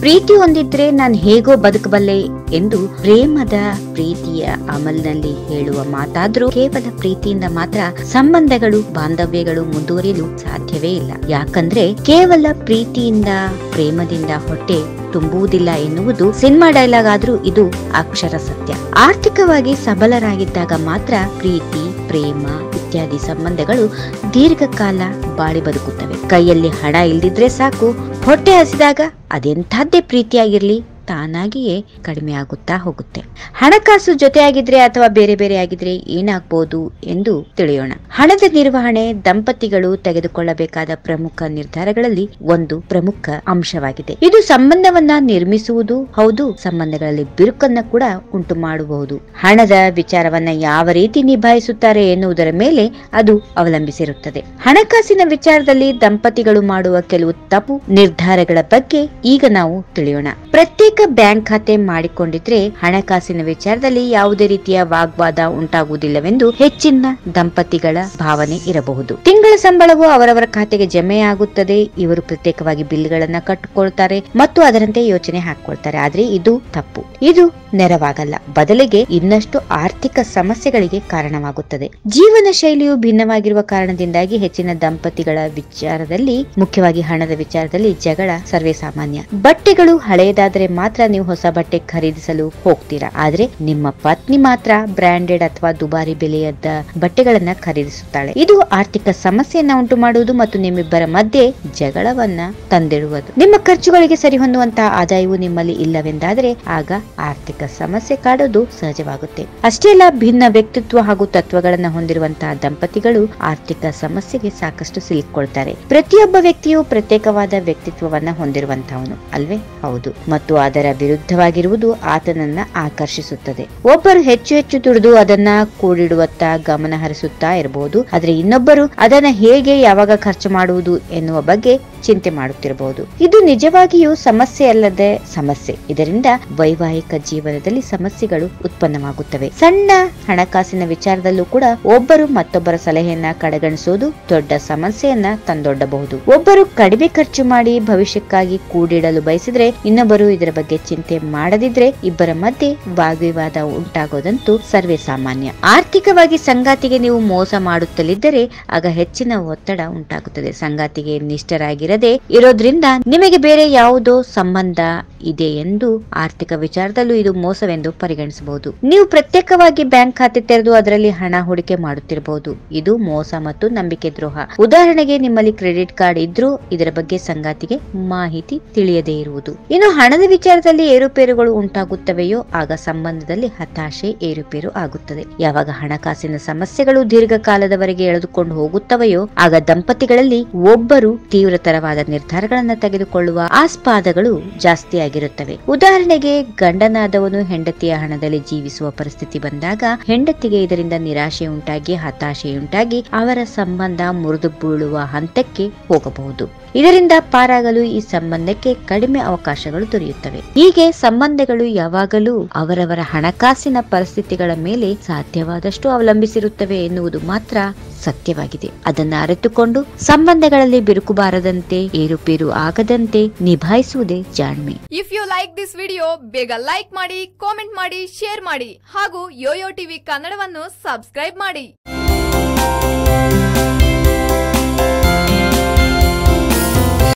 ಪ್ರೀತಿ ಹೊಂದಿದ್ರೆ ನಾನು ಹೇಗೋ ಬದುಕಬಲ್ಲೆ ಎಂದು ಪ್ರೇಮದ ಪ್ರೀತಿಯ ಅಮಲ್ನಲ್ಲಿ ಹೇಳುವ ಮಾತಾದ್ರೂ ಕೇವಲ ಪ್ರೀತಿಯಿಂದ ಮಾತ್ರ ಸಂಬಂಧಗಳು, ಬಾಂಧವ್ಯಗಳು ಮುಂದುವರಿಯಲು ಸಾಧ್ಯವೇ ಇಲ್ಲ. ಯಾಕಂದ್ರೆ ಕೇವಲ ಪ್ರೀತಿಯಿಂದ, ಪ್ರೇಮದಿಂದ ಹೊಟ್ಟೆ ತುಂಬುವುದಿಲ್ಲ ಎನ್ನುವುದು ಸಿನಿಮಾ ಡೈಲಾಗ್ ಆದ್ರೂ ಇದು ಅಕ್ಷರ ಸತ್ಯ. ಆರ್ಥಿಕವಾಗಿ ಸಬಲರಾಗಿದ್ದಾಗ ಮಾತ್ರ ಪ್ರೀತಿ, ಪ್ರೇಮ ಇತ್ಯಾದಿ ಸಂಬಂಧಗಳು ದೀರ್ಘಕಾಲ ಬಾಳಿ ಬದುಕುತ್ತವೆ. ಕೈಯಲ್ಲಿ ಹಣ ಇಲ್ದಿದ್ರೆ ಸಾಕು ಹೊಟ್ಟೆ ಹಸಿದಾಗ ಅದೆಂಥದ್ದೇ ಪ್ರೀತಿಯಾಗಿರ್ಲಿ. ತಾನಾಗಿಯೇ ಕಡಿಮೆ ಆಗುತ್ತಾ ಹೋಗುತ್ತೆ. ಹಣಕಾಸು ಜೊತೆಯಾಗಿದ್ರೆ ಅಥವಾ ಬೇರೆ ಬೇರೆ ಆಗಿದ್ರೆ ಏನಾಗ್ಬೋದು ಎಂದು ತಿಳಿಯೋಣ. ಹಣದ ನಿರ್ವಹಣೆ ದಂಪತಿಗಳು ತೆಗೆದುಕೊಳ್ಳಬೇಕಾದ ಪ್ರಮುಖ ನಿರ್ಧಾರಗಳಲ್ಲಿ ಒಂದು ಪ್ರಮುಖ ಅಂಶವಾಗಿದೆ. ಇದು ಸಂಬಂಧವನ್ನ ನಿರ್ಮಿಸುವುದು, ಹೌದು, ಸಂಬಂಧಗಳಲ್ಲಿ ಬಿರುಕನ್ನ ಕೂಡ ಉಂಟು ಮಾಡಬಹುದು ಹಣದ ವಿಚಾರವನ್ನ ಯಾವ ರೀತಿ ನಿಭಾಯಿಸುತ್ತಾರೆ ಎನ್ನುವುದರ ಮೇಲೆ ಅದು ಅವಲಂಬಿಸಿರುತ್ತದೆ. ಹಣಕಾಸಿನ ವಿಚಾರದಲ್ಲಿ ದಂಪತಿಗಳು ಮಾಡುವ ಕೆಲವು ತಪ್ಪು ನಿರ್ಧಾರಗಳ ಬಗ್ಗೆ ಈಗ ನಾವು ತಿಳಿಯೋಣ. ಪ್ರತ್ಯೇಕ ಬ್ಯಾಂಕ್ ಖಾತೆ ಮಾಡಿಕೊಂಡಿದ್ರೆ ಹಣಕಾಸಿನ ವಿಚಾರದಲ್ಲಿ ಯಾವುದೇ ರೀತಿಯ ವಾಗ್ವಾದ ಉಂಟಾಗುವುದಿಲ್ಲವೆಂದು ಹೆಚ್ಚಿನ ದಂಪತಿಗಳ ಭಾವನೆ ಇರಬಹುದು. ತಿಂಗಳ ಸಂಬಳವು ಅವರವರ ಖಾತೆಗೆ ಜಮೆಯಾಗುತ್ತದೆ. ಇವರು ಪ್ರತ್ಯೇಕವಾಗಿ ಬಿಲ್ಗಳನ್ನ ಕಟ್ಟಿಕೊಳ್ತಾರೆ ಮತ್ತು ಅದರಂತೆ ಯೋಚನೆ ಹಾಕಿಕೊಳ್ತಾರೆ. ಆದ್ರೆ ಇದು ತಪ್ಪು. ಇದು ನೆರವಾಗಲ್ಲ. ಬದಲಿಗೆ ಇನ್ನಷ್ಟು ಆರ್ಥಿಕ ಸಮಸ್ಯೆಗಳಿಗೆ ಕಾರಣವಾಗುತ್ತದೆ. ಜೀವನ ಶೈಲಿಯು ಭಿನ್ನವಾಗಿರುವ ಕಾರಣದಿಂದಾಗಿ ಹೆಚ್ಚಿನ ದಂಪತಿಗಳ ವಿಚಾರದಲ್ಲಿ, ಮುಖ್ಯವಾಗಿ ಹಣದ ವಿಚಾರದಲ್ಲಿ ಜಗಳ ಸರ್ವೇ ಸಾಮಾನ್ಯ. ಬಟ್ಟೆಗಳು ಹಳೆಯದಾದರೆ ಮಾತ್ರ ನೀವು ಹೊಸ ಬಟ್ಟೆ ಖರೀದಿಸಲು ಹೋಗ್ತೀರಾ? ಆದ್ರೆ ನಿಮ್ಮ ಪತ್ನಿ ಮಾತ್ರ ಬ್ರಾಂಡೆಡ್ ಅಥವಾ ದುಬಾರಿ ಬೆಲೆಯದ್ದ ಬಟ್ಟೆಗಳನ್ನ ಖರೀದಿಸುತ್ತಾಳೆ. ಇದು ಆರ್ಥಿಕ ಸಮಸ್ಯೆಯನ್ನ ಉಂಟು ಮಾಡುವುದು ಮತ್ತು ನಿಮ್ಮಿಬ್ಬರ ಮಧ್ಯೆ ಜಗಳವನ್ನ ತಂದಿಡುವುದು. ನಿಮ್ಮ ಖರ್ಚುಗಳಿಗೆ ಸರಿಹೊಂದುವಂತಹ ಆದಾಯವು ನಿಮ್ಮಲ್ಲಿ ಇಲ್ಲವೆಂದಾದರೆ ಆಗ ಆರ್ಥಿಕ ಸಮಸ್ಯೆ ಕಾಡೋದು ಸಹಜವಾಗುತ್ತೆ. ಅಷ್ಟೇ ಅಲ್ಲ, ಭಿನ್ನ ವ್ಯಕ್ತಿತ್ವ ಹಾಗೂ ತತ್ವಗಳನ್ನ ಹೊಂದಿರುವಂತಹ ದಂಪತಿಗಳು ಆರ್ಥಿಕ ಸಮಸ್ಯೆಗೆ ಸಾಕಷ್ಟು ಸಿಲುಕೊಳ್ತಾರೆ ಪ್ರತಿಯೊಬ್ಬ ವ್ಯಕ್ತಿಯು ಪ್ರತ್ಯೇಕವಾದ ವ್ಯಕ್ತಿತ್ವವನ್ನ ಹೊಂದಿರುವಂತಹವನು, ಅಲ್ವೇ? ಹೌದು. ಮತ್ತು ಅದರ ವಿರುದ್ಧವಾಗಿರುವುದು ಆತನನ್ನ ಆಕರ್ಷಿಸುತ್ತದೆ. ಒಬ್ಬರು ಹೆಚ್ಚು ಹೆಚ್ಚು ದುಡಿದು ಅದನ್ನ ಕೂಡಿಡುವತ್ತ ಗಮನ ಹರಿಸುತ್ತಾ ಇರಬಹುದು. ಆದ್ರೆ ಇನ್ನೊಬ್ಬರು ಹೇಗೆ ಯಾವಾಗ ಖರ್ಚು ಮಾಡುವುದು ಎನ್ನುವ ಬಗ್ಗೆ ಚಿಂತೆ ಮಾಡುತ್ತಿರಬಹುದು. ಇದು ನಿಜವಾಗಿಯೂ ಸಮಸ್ಯೆ ಅಲ್ಲದೆ ಸಮಸ್ಯೆ. ಇದರಿಂದ ವೈವಾಹಿಕ ಜೀವನದಲ್ಲಿ ಸಮಸ್ಯೆಗಳು ಉತ್ಪನ್ನವಾಗುತ್ತವೆ. ಸಣ್ಣ ಹಣಕಾಸಿನ ವಿಚಾರದಲ್ಲೂ ಕೂಡ ಒಬ್ಬರು ಮತ್ತೊಬ್ಬರ ಸಲಹೆಯನ್ನ ಕಡೆಗಣಿಸುವುದು ದೊಡ್ಡ ಸಮಸ್ಯೆಯನ್ನ ತಂದೊಡ್ಡಬಹುದು. ಒಬ್ಬರು ಕಡಿಮೆ ಖರ್ಚು ಮಾಡಿ ಭವಿಷ್ಯಕ್ಕಾಗಿ ಕೂಡಿಡಲು ಬಯಸಿದ್ರೆ ಇನ್ನೊಬ್ಬರು ಇದರ ಬಗ್ಗೆ ಚಿಂತೆ ಮಾಡದಿದ್ರೆ ಇಬ್ಬರ ಮಧ್ಯೆ ವಾಗ್ವಿವಾದ ಉಂಟಾಗೋದಂತೂ ಸರ್ವೇ ಸಾಮಾನ್ಯ. ಆರ್ಥಿಕವಾಗಿ ಸಂಗಾತಿಗೆ ನೀವು ಮೋಸ ಮಾಡುತ್ತಲಿದ್ದರೆ ಆಗ ಹೆಚ್ಚಿನ ಒತ್ತಡ ಉಂಟಾಗುತ್ತದೆ. ಸಂಗಾತಿಗೆ ನಿಷ್ಠರಾಗಿರದೆ ಇರೋದ್ರಿಂದ ನಿಮಗೆ ಬೇರೆ ಯಾವುದೋ ಸಂಬಂಧ ಇದೆ ಎಂದು ಆರ್ಥಿಕ ವಿಚಾರದಲ್ಲೂ ಇದು ಮೋಸವೆಂದು ಪರಿಗಣಿಸಬಹುದು. ನೀವು ಪ್ರತ್ಯೇಕವಾಗಿ ಬ್ಯಾಂಕ್ ಖಾತೆ ತೆರೆದು ಅದರಲ್ಲಿ ಹಣ ಹೂಡಿಕೆ ಮಾಡುತ್ತಿರಬಹುದು. ಇದು ಮೋಸ ಮತ್ತು ನಂಬಿಕೆ ದ್ರೋಹ. ಉದಾಹರಣೆಗೆ ನಿಮ್ಮಲ್ಲಿ ಕ್ರೆಡಿಟ್ ಕಾರ್ಡ್ ಇದ್ರೂ ಇದರ ಬಗ್ಗೆ ಸಂಗಾತಿಗೆ ಮಾಹಿತಿ ತಿಳಿಯದೇ ಇರುವುದು. ಇನ್ನು ಹಣದ ವಿಚಾರದಲ್ಲಿ ಏರುಪೇರುಗಳು ಉಂಟಾಗುತ್ತವೆಯೋ, ಆಗ ಸಂಬಂಧದಲ್ಲಿ ಹತಾಶೆ ಏರುಪೇರು ಆಗುತ್ತದೆ. ಯಾವಾಗ ಹಣಕಾಸಿನ ಸಮಸ್ಯೆಗಳು ದೀರ್ಘಕಾಲದವರೆಗೆ ಎಳೆದುಕೊಂಡು ಹೋಗುತ್ತವೆಯೋ, ಆಗ ದಂಪತಿಗಳಲ್ಲಿ ಒಬ್ಬರು ತೀವ್ರತರವಾದ ನಿರ್ಧಾರಗಳನ್ನು ತೆಗೆದುಕೊಳ್ಳುವ ಆಸ್ಪಾದಗಳು ಜಾಸ್ತಿಯಾಗಿರುತ್ತವೆ ಉದಾಹರಣೆಗೆ, ಗಂಡನಾದವನು ಹೆಂಡತಿಯ ಹಣದಲ್ಲಿ ಜೀವಿಸುವ ಪರಿಸ್ಥಿತಿ ಬಂದಾಗ, ಹೆಂಡತಿಗೆ ಇದರಿಂದ ನಿರಾಶೆ ಉಂಟಾಗಿ ಹತಾಶೆಯುಂಟಾಗಿ ಅವರ ಸಂಬಂಧ ಮುರಿದು ಬೀಳುವ ಹಂತಕ್ಕೆ ಹೋಗಬಹುದು. ಇದರಿಂದ ಪಾರಾಗಲು ಈ ಸಂಬಂಧಕ್ಕೆ ಕಡಿಮೆ ಅವಕಾಶಗಳು ದೊರೆಯುತ್ತವೆ. ಹೀಗೆ ಸಂಬಂಧಗಳು ಯಾವಾಗಲೂ ಅವರವರ ಹಣಕಾಸಿನ ಪರಿಸ್ಥಿತಿಗಳ ಮೇಲೆ ಸಾಧ್ಯವಾದಷ್ಟು ಅವಲಂಬಿಸಿರುತ್ತವೆ ಎನ್ನುವುದು ಮಾತ್ರ ಸತ್ಯವಾಗಿದೆ. ಅದನ್ನು ಅರಿತುಕೊಂಡು ಸಂಬಂಧಗಳಲ್ಲಿ ಬಿರುಕು ಏರುಪೇರು ಆಗದಂತೆ ನಿಭಾಯಿಸುವುದೇ ಜಾಣ್ಮೆ. If you like this video ಬೇಗ ಲೈಕ್ ಮಾಡಿ ಕಾಮೆಂಟ್ ಮಾಡಿ ಶೇರ್ ಮಾಡಿ ಹಾಗೂ ಯೋಯೋ ಟಿವಿ ಕನ್ನಡವನ್ನು ಸಬ್ಸ್ಕ್ರೈಬ್ ಮಾಡಿ.